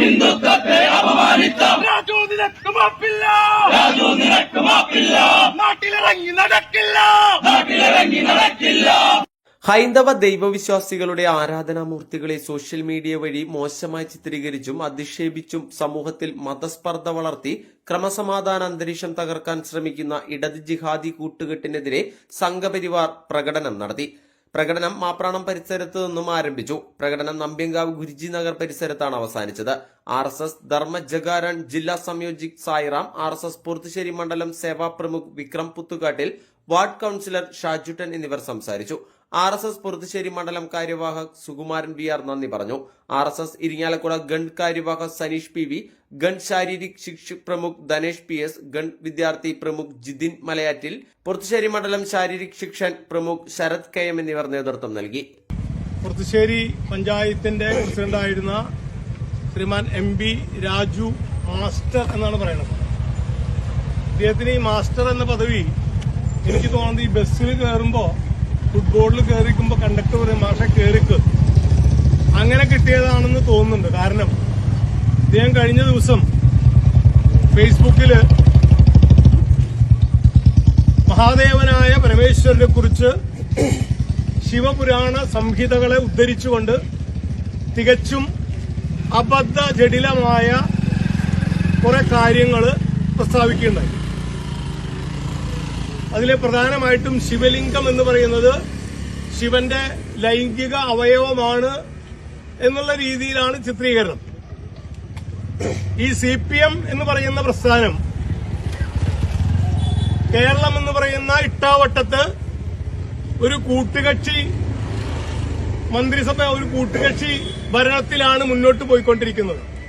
ഹിന്ദുത്വത്തെ അപമാനിച്ച രാജു നിനക്ക് മാപ്പില്ല. രാജു നിനക്ക് മാപ്പില്ല. നാട്ടിലിറങ്ങി നടക്കില്ല. നാട്ടിലിറങ്ങി നടക്കില്ല. ഹൈന്ദവ ദൈവവിശ്വാസികളുടെ ആരാധനാമൂർത്തികളെ സോഷ്യൽ മീഡിയ വഴി മോശമായി ചിത്രീകരിച്ചും അധിക്ഷേപിച്ചും സമൂഹത്തിൽ മതസ്പർദ്ധ വളർത്തി ക്രമസമാധാന അന്തരീക്ഷം തകർക്കാൻ ശ്രമിക്കുന്ന ഇടത് ജിഹാദി കൂട്ടുകെട്ടിനെതിരെ സംഘപരിവാർ പ്രകടനം നടത്തി. പ്രകടനം മാപ്രാണം പരിസരത്ത് നിന്നും ആരംഭിച്ചു. പ്രകടനം നമ്പ്യങ്കാവ് ഗുരുജി നഗർ പരിസരത്താണ് അവസാനിച്ചത്. R S S Dharma Jagaran ജില്ലാ സംയോജിക് Sairam R S S Poorthissery മണ്ഡലം സേവാ പ്രമുഖ് വിക്രം പുത്തുകാട്ടിൽ വാർഡ് കൌൺസിലർ ഷാജുട്ടൻ എന്നിവർ സംസാരിച്ചു. ആർ എസ് എസ് പുറത്തുശ്ശേരി മണ്ഡലം കാര്യവാഹക് സുകുമാരൻ വി ആർ നന്ദി പറഞ്ഞു. ആർ എസ് എസ് ഇരിങ്ങാലക്കുട ഗൺ കാര്യവാഹക് സനീഷ് പി വി ഗൺ ശാരീരിക് ശിക്ഷ പ്രമുഖ് ധനേഷ് പി എസ് ഗൺ വിദ്യാർത്ഥി പ്രമുഖ് ജിതിൻ മലയാറ്റിൽ പുറത്തുശ്ശേരി മണ്ഡലം ശാരീരിക് ശിക്ഷൻ പ്രമുഖ് ശരത് കെ എം എന്നിവർ നേതൃത്വം നൽകി. പുറത്തുശ്ശേരി പഞ്ചായത്തിന്റെ പ്രസിഡന്റായിരുന്ന Sriman M B Raju master എന്നാണ് പറയുന്നത്. അദ്ദേഹത്തിന് ഈ മാസ്റ്റർ എന്ന പദവി എനിക്ക് തോന്നുന്നത് ഈ ബസ്സിൽ കയറുമ്പോ ഫുട്ബോളിൽ കയറിക്കുമ്പോ കണ്ടക്ടർ പറയും മാഷെ കയറിക്ക് അങ്ങനെ കിട്ടിയതാണെന്ന് തോന്നുന്നുണ്ട്. കാരണം ഇദ്ദേഹം കഴിഞ്ഞ ദിവസം ഫേസ്ബുക്കിൽ മഹാദേവനായ പരമേശ്വരനെ കുറിച്ച് ശിവപുരാണ സംഹിതകളെ ഉദ്ധരിച്ചുകൊണ്ട് തികച്ചും അബദ്ധ ജടിലമായ കുറെ കാര്യങ്ങൾ പ്രസ്താവിക്കുകയുണ്ടായി. അതിലെ പ്രധാനമായിട്ടും ശിവലിംഗം എന്ന് പറയുന്നത് ശിവന്റെ ലൈംഗിക അവയവമാണ് എന്നുള്ള രീതിയിലാണ് ചിത്രീകരണം. ഈ സി പി എം എന്ന് പറയുന്ന പ്രസ്ഥാനം കേരളം എന്ന് പറയുന്ന ഇട്ടാവട്ടത്ത് ഒരു കൂട്ടുകക്ഷി മന്ത്രിസഭ ഒരു കൂട്ടുകക്ഷി ഭരണത്തിലാണ് മുന്നോട്ട് പോയിക്കൊണ്ടിരിക്കുന്നത്.